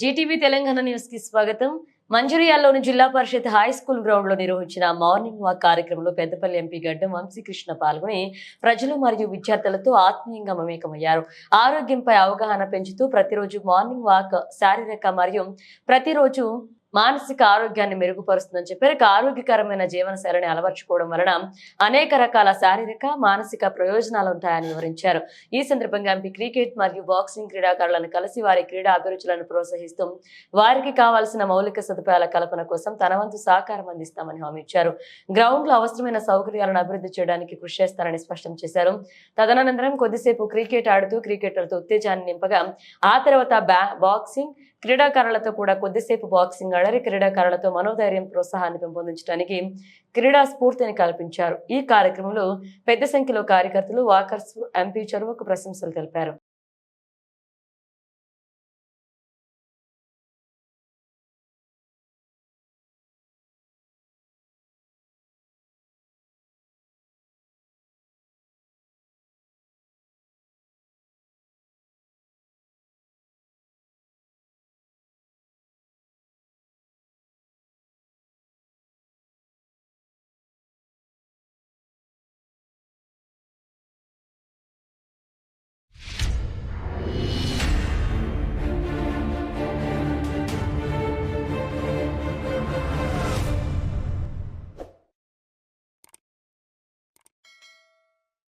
Zee TV Telangana న్యూస్కి స్వాగతం. మంజురియాల్లోని జిల్లా పరిషత్ హై స్కూల్ గ్రౌండ్లో నిర్వహించిన మార్నింగ్ వాక్ కార్యక్రమంలో పెద్దపల్లి ఎంపీ గడ్డం వంశీకృష్ణ పాల్గొని ప్రజలు మరియు విద్యార్థులతో ఆత్మీయంగా మమేకమయ్యారు. ఆరోగ్యంపై అవగాహన పెంచుతూ ప్రతిరోజు మార్నింగ్ వాక్ శారీరక మరియు ప్రతిరోజు మానసిక ఆరోగ్యాన్ని మెరుగుపరుస్తుందని చెప్పారు ఇక ఆరోగ్యకరమైన జీవన శైలిని అలవర్చుకోవడం వలన అనేక రకాల శారీరక మానసిక ప్రయోజనాలు ఉంటాయని వివరించారు. ఈ సందర్భంగా ఎంపీ క్రికెట్ మరియు బాక్సింగ్ క్రీడాకారులను కలిసి వారి క్రీడా అభిరుచులను ప్రోత్సహిస్తూ వారికి కావాల్సిన మౌలిక సదుపాయాల కల్పన కోసం తన వంతు సహకారం అందిస్తామని హామీ ఇచ్చారు. గ్రౌండ్లో అవసరమైన సౌకర్యాలను అభివృద్ధి చేయడానికి కృషి చేస్తారని స్పష్టం చేశారు. తదనంతరం కొద్దిసేపు క్రికెట్ ఆడుతూ క్రికెటర్లతో ఉత్తేజాన్ని నింపగా ఆ తర్వాత బాక్సింగ్ క్రీడాకారులతో కూడా కొద్దిసేపు బాక్సింగ్ ఆడారు క్రీడాకారులతో మనోధైర్యం ప్రోత్సాహాన్ని పెంపొందించడానికి క్రీడా స్ఫూర్తిని కల్పించారు. ఈ కార్యక్రమంలో పెద్ద సంఖ్యలో కార్యకర్తలు వాకర్స్ ఎంపీ చొరవకు ప్రశంసలు తెలిపారు.